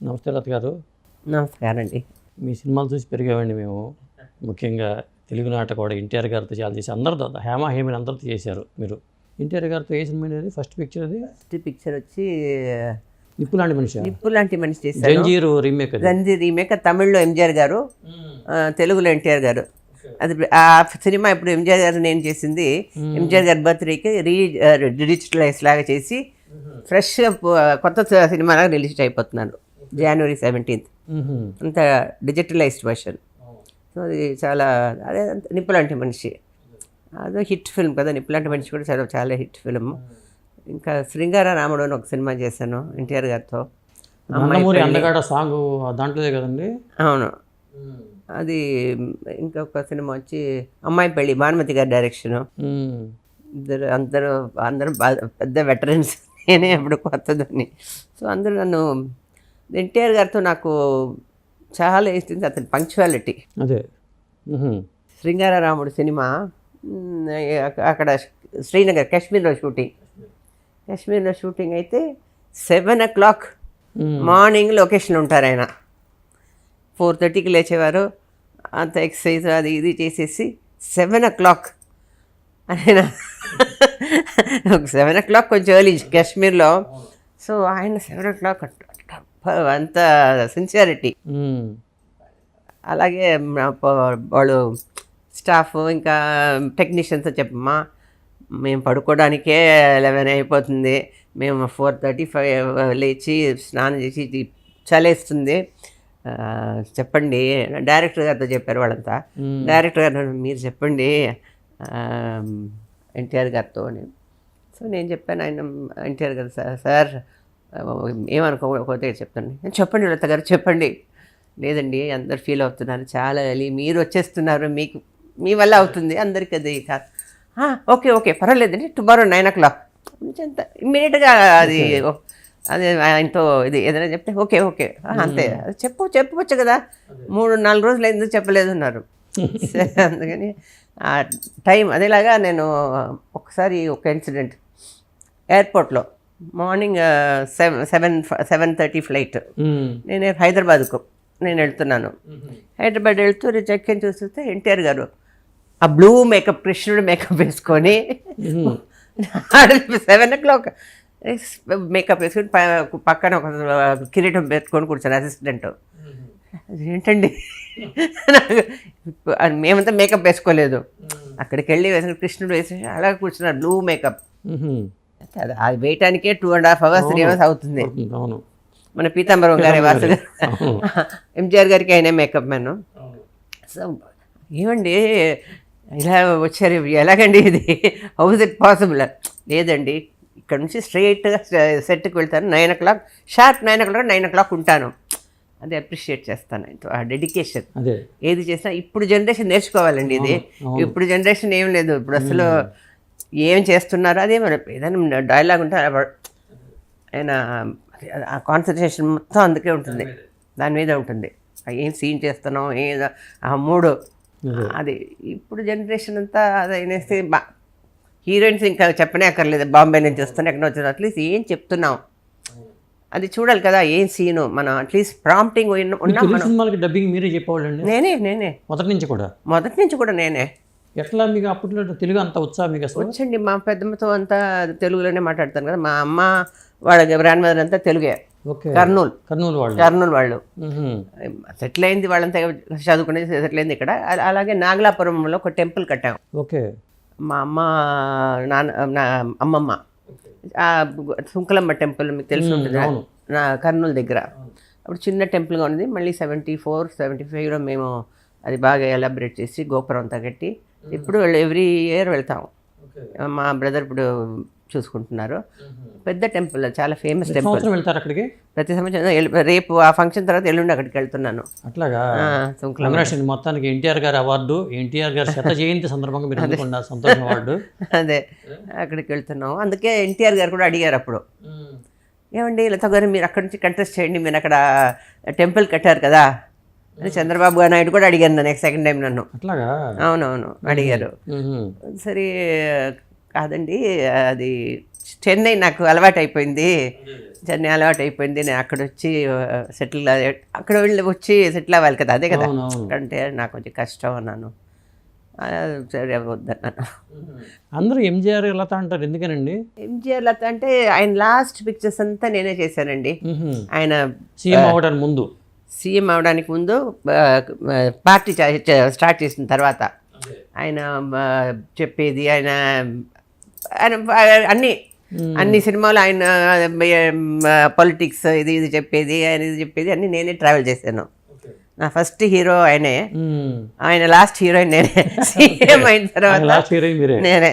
నమస్తే లత గారు. నమస్కారం అండి మీ సినిమాలు చూసి పెరిగామండి మేము. ముఖ్యంగా తెలుగు నాటక కూడా ఎన్టీఆర్ గారితో చాలా చేసి అందరితో హేమ హేమిని అందరితో చేశారు మీరు. ఎన్టీఆర్ గారితో ఏ సినిమా అనేది ఫస్ట్ పిక్చర్ అది? ఫస్ట్ పిక్చర్ వచ్చి నిప్పు లాంటి మనిషి. నిప్పు లాంటి మనిషి చేశారు జంజీరు రీమేక్ రంజీ రీమేక్ తమిళ్ళో ఎంజిఆర్ గారు ఆ, తెలుగులో ఎన్టీఆర్ గారు. అది ఆ సినిమా ఇప్పుడు ఎంజిఆర్ గారు నేను చేసింది. ఎంజిఆర్ గారి బర్త్డేకి రీ డిజిటలైజ్ లాగా చేసి ఫ్రెష్గా కొత్త సినిమా లాగా రిలీజ్ అయిపోతున్నాను జనవరి సెవెంటీన్త్. అంత డిజిటలైజ్డ్ వర్షన్ సో అది చాలా అదే నిప్పులాంటి మనిషి. అదో హిట్ ఫిల్మ్ కదా నిప్పులాంటి మనిషి కూడా చాలా చాలా హిట్ ఫిల్మ్ ఇంకా శృంగార రాముడు అని ఒక సినిమా చేశాను ఎన్టీఆర్ గారితో. అమ్మాయి సాంగ్ దాంట్లోదే కదండి? అవును. అది ఇంకొక సినిమా వచ్చి అమ్మాయి పెళ్ళి భానుమతి గారి డైరెక్షను. ఇద్దరు అందరూ అందరూ పెద్ద వెటరన్స్ నేనే అప్పుడు కొత్తదని సో అందరూ నన్ను ఎన్టీఆర్ గారితో నాకు చాలా ఇస్తుంది అతని పంక్చువాలిటీ అదే. శృంగారరాముడు సినిమా అక్కడ శ్రీనగర్ కాశ్మీర్లో షూటింగ్ కాశ్మీర్లో షూటింగ్ అయితే seven o'clock. Morning location ఉంటారు ఆయన. ఫోర్ థర్టీకి లేచేవారు అంత ఎక్సర్సైజ్ అది ఇది చేసేసి సెవెన్ ఓ క్లాక్ ఆయన సెవెన్ ఓ క్లాక్ కొంచెం ఎర్లీ కాశ్మీర్లో. సో ఆయన సెవెన్ ఓ క్లాక్ అంత సిన్సియారిటీ. అలాగే వాళ్ళు స్టాఫ్ ఇంకా టెక్నీషియన్స్ చెప్పమ్మా మేము పడుకోవడానికే లెవెన్ అయిపోతుంది. మేము ఫోర్ థర్టీ ఫైవ్ లేచి స్నానం చేసి చలేస్తుంది. చెప్పండి. డైరెక్టర్ గారితో చెప్పారు వాళ్ళంతా. డైరెక్టర్ గారు మీరు చెప్పండి. ఎన్టీఆర్ గారితో అని. సో నేను చెప్పాను ఆయన ఎన్టీఆర్ గారు సార్ సార్ ఏమనుకోకపోతే చెప్తాను. చెప్పండి లత గారు చెప్పండి. లేదండి అందరు ఫీల్ అవుతున్నారు చాలా ఎర్లీ మీరు వచ్చేస్తున్నారు మీకు మీ వల్ల అవుతుంది అందరికి అది కాదు "ఆ, ఓకే ఓకే పర్వాలేదండి టుమారో నైన్ ఓ క్లాక్. అంత ఇమ్మీడియట్గా అది అదే ఆయనతో ఇది ఏదైనా చెప్తే ఓకే ఓకే "ఆ, అంతే. చెప్పు చెప్పవచ్చు కదా. మూడు నాలుగు రోజులు ఎందుకు చెప్పలేదు అన్నారు. అందుకని ఆ టైం అదేలాగా నేను ఒకసారి ఒక ఇన్సిడెంట్ ఎయిర్పోర్ట్లో. Morning seven seven seven thirty flight. నేను హైదరాబాద్కు నేను వెళ్తున్నాను. హైదరాబాద్ వెళ్తూ చెక్ ఇన్ చూస్తే ఎన్టీఆర్ గారు ఆ బ్లూ మేకప్ కృష్ణుడు మేకప్ వేసుకొని. సెవెన్ ఓ క్లాక్ మేకప్ వేసుకొని పక్కన ఒక కిరీటం పెట్టుకొని కూర్చొని అసిస్టెంట్ ఏంటండి మేమంతా మేకప్ వేసుకోలేదు. అక్కడికి వెళ్ళి వేసిన కృష్ణుడు వేసి అలా కూర్చున్నారు బ్లూ మేకప్. అది వేయటానికే two and half hours three hours అవుతుంది. అవును. మన పీతాంబరం గారి వాసు అవును. ఎంజిఆర్ గారికి అయినా మేకప్ మ్యాన్ సో ఏమండి? ఇలా వచ్చారు. ఎలాగండి ఇది? హౌస్ ఇట్ పాసిబుల్ లేదండి. ఇక్కడ నుంచి స్ట్రైట్గా సెట్కి వెళ్తాను nine o'clock sharp nine o'clock nine o'clock ఉంటాను. అది అప్రిషియేట్ చేస్తాను ఆ డెడికేషన్ ఏది చేసినా ఇప్పుడు జనరేషన్ నేర్చుకోవాలండి ఇది. ఇప్పుడు జనరేషన్ ఏం లేదు. ఇప్పుడు అసలు ఏం చేస్తున్నారు? అదే మన ఏదైనా డైలాగ్ ఉంటే ఆయన ఆ కాన్సన్ట్రేషన్ మొత్తం అందుకే ఉంటుంది. దాని మీద. ఉంటుంది. ఏం సీన్ చేస్తున్నాం ఏదో ఆ మూడు. అది. ఇప్పుడు జనరేషన్ అంతా అది అయినేస్తే బా హీరోయిన్స్ ఇంకా చెప్పనే అక్కర్లేదు. బాంబే నుంచి వస్తాను ఎక్కడ వచ్చాను అట్లీస్ట్ ఏం చెప్తున్నాం అది చూడాలి కదా ఏం సీను మనం అట్లీస్ట్ ప్రాంప్టింగ్ ఉన్నాం సినిమాలకి డబ్బింగ్ మీరే చెప్పేవాళ్ళండి? నేనే నేనే. మొదటి నుంచి కూడా? మొదటి నుంచి కూడా నేనే. ఎట్లా మీకు అప్పట్లో తెలుగు అంత ఉత్సాహం మీకు అసలు? వచ్చండి మా పెద్దమ్మతో అంతా తెలుగులోనే మాట్లాడతాను కదా మా అమ్మ వాళ్ళ గ్రాండ్ మదర్ అంతా తెలుగే. ఓకే. కర్నూలు. కర్నూలు వాళ్ళు. కర్నూలు వాళ్ళు. సెటిల్ అయింది వాళ్ళంతా చదువుకునేది సెటిల్ అయింది ఇక్కడ. అలా- అలాగే నాగలాపురంలో ఒక టెంపుల్ కట్టాం. ఓకే. మా అమ్మ నాన్న నా అమ్మమ్మ. సుంకలమ్మ టెంపుల్ మీకు తెలిసి ఉంటుంది. నా కర్నూలు దగ్గర. అప్పుడు చిన్న టెంపుల్గా ఉంది మళ్ళీ సెవెంటీ ఫోర్ సెవెంటీ ఫైవ్లో మేము అది బాగా ఎలాబరేట్ చేసి గోపురం అంతా ఇప్పుడు ఎవ్రీ ఇయర్ వెళ్తాం. మా బ్రదర్ ఇప్పుడు చూసుకుంటున్నారు. పెద్ద టెంపుల్ చాలా ఫేమస్ టెంపుల్. వెళ్తారు అక్కడికి? ప్రతి సంవత్సరం రేపు ఆ ఫంక్షన్ తర్వాత ఎల్లుండి అక్కడికి వెళ్తున్నాను. అట్లాగా? కంగ్రాషన్ మొత్తానికి ఎన్టీఆర్ గారి అవార్డు ఎన్టీఆర్ గారి శత జయంతి సందర్భంగా మీరు అందుకున్న సంతోషం అవార్డు. అదే అక్కడికి వెళ్తున్నాం అందుకే ఎన్టీఆర్ గారు కూడా అడిగారు అప్పుడు. ఏమండి లత గారు మీరు అక్కడి నుంచి కంటెస్ట్ చేయండి. మీరు అక్కడ టెంపుల్ కట్టారు కదా. అని చంద్రబాబు గారు నాయుడు కూడా అడిగారు నన్ను నెక్స్ట్ సెకండ్ టైం నన్ను. అట్లాగా? అవునవును అడిగారు. సరే కాదండి అది చెన్నై నాకు అలవాటు అయిపోయింది చెన్నై అలవాటు అయిపోయింది నేను అక్కడ వచ్చి సెటిల్ అక్కడ వెళ్ళి వచ్చి సెటిల్ అవ్వాలి కదా అదే కదా? అంటే నాకు కొంచెం కష్టం అన్నాను. సరే వద్దన్నాను అందరూ ఎంజిఆర్ లత అంటారు ఎందుకనండి? ఎంజిఆర్ లత అంటే ఆయన లాస్ట్ పిక్చర్స్ అంతా నేనే చేశానండి. ఆయన సీఎం అవడానికి ముందు. సీఎం అవడానికి ముందు పార్టీ స్టార్ట్ చేసిన తర్వాత ఆయన చెప్పేది ఆయన ఆయన అన్ని అన్ని సినిమాలు ఆయన పొలిటిక్స్ ఇది ఇది చెప్పేది ఆయన ఇది చెప్పేది అన్ని నేనే ట్రావెల్ చేశాను. నా ఫస్ట్ హీరో ఆయనే. ఆయన లాస్ట్ హీరోయిన్ నేనే. సీఎం అయిన తర్వాత నేనే.